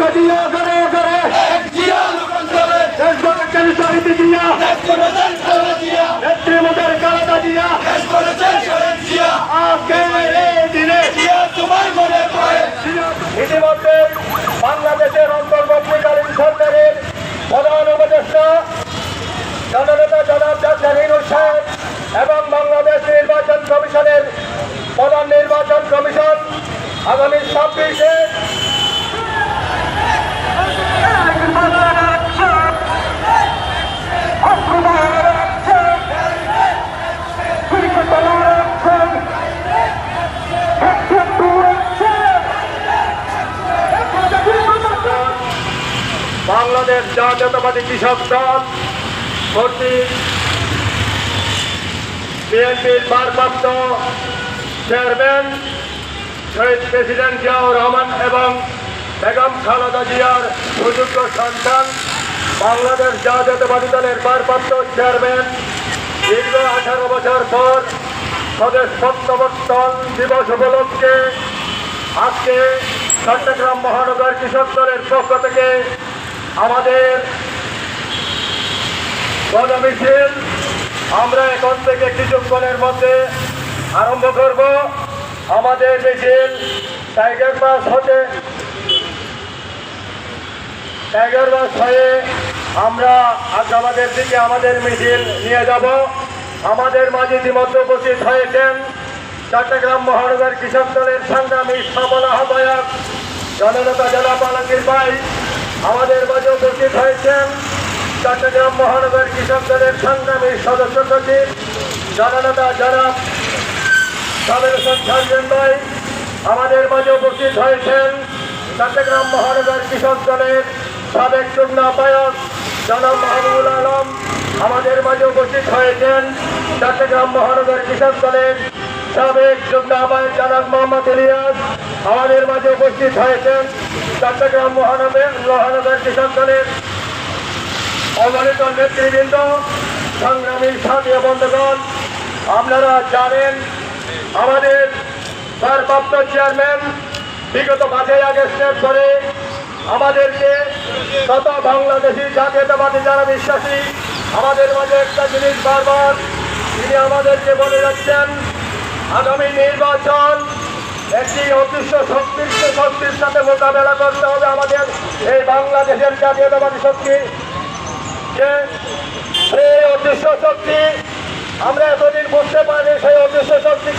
লক্ষ দিয়া করে করে? নেত্রী মুখের কালাদা দিয়া ইতিমধ্যে বাংলাদেশের অন্তর্বর্তীকালীন সরকারের প্রধান উপদেষ্টা জননেতা জনাব জাহির হোসেন এবং বাংলাদেশ নির্বাচন কমিশনের প্রধান নির্বাচন কমিশন আগামী ছাব্বিশে বাংলাদেশ জাতীয়তাবাদী কৃষক দল কর্তৃক বিএনপির ভারপ্রাপ্ত চেয়ারম্যান, শহীদ প্রেসিডেন্ট জিয়াউর রহমান এবং বেগম খালেদা জিয়ার সুযোগ্য সন্তান, বাংলাদেশ জাতীয়তাবাদী দলের ভারপ্রাপ্ত চেয়ারম্যান। দীর্ঘ আঠারো বছর পর স্বদেশ প্রত্যাবর্তন দিবস উপলক্ষে আজকে চট্টগ্রাম মহানগর কৃষক দলের পক্ষ থেকে আমাদের গণমিছিল আমরা এখন থেকে কিছুক্ষণের মধ্যে আরম্ভ করব। আমাদের মিছিল টাইগার বাস হতে টাইগার বাস হয়ে আমরা আগ্রাবাদের দিকে আমাদের মিছিল নিয়ে যাব। আমাদের মাঝে ইতিমধ্যে উপস্থিত হয়েছেন চট্টগ্রাম মহানগর কৃষক দলের সংগ্রামী সফল আহ্বায়ক, জননেতা জেলা পালকির ভাই আমাদের মাঝে উপস্থিত হয়েছেন চট্টগ্রাম মহানগর কৃষক দলের সংগ্রামী সদস্য সচিব, জননেতা জনাব সাবের সঞ্চালন ভাই। আমাদের মাঝে উপস্থিত হয়েছেন চট্টগ্রাম মহানগর কৃষক দলের সাবেক আহ্বায়ক জনাব মাহবুবুল আলম। আমাদের মাঝে উপস্থিত হয়েছেন চট্টগ্রাম মহানগর কৃষক দলের সাবেক যুগ্ম আহ্বায়ক জনাব মোহাম্মদ ইলিয়াস। আমাদের মাঝে উপস্থিত হয়েছেন চট্টগ্রাম মহানগর মহানগর কৃষক দলের অগণিত নেতৃবৃন্দ, সংগ্রামী সাথী বন্ধুগণ, আপনারা জানেন আমাদের ভারপ্রাপ্ত চেয়ারম্যান বিগত পাঁচই আগস্টের ধরে আমাদেরকে তত বাংলাদেশি জাতীয়তাবাদী যারা বিশ্বাসী, আমাদের মাঝে একটা জিনিস বারবার তিনি আমাদেরকে বলে যাচ্ছেন আগামী নির্বাচন একটি অদৃশ্য শক্তির শক্তির সাথে মোকাবেলা করতে হবে আমাদের এই বাংলাদেশের জাতীয়তাবাদী শক্তি। যে সেই অদৃশ্য শক্তি, আমরা এতদিন বুঝতে পারি সেই অদৃশ্য শক্তি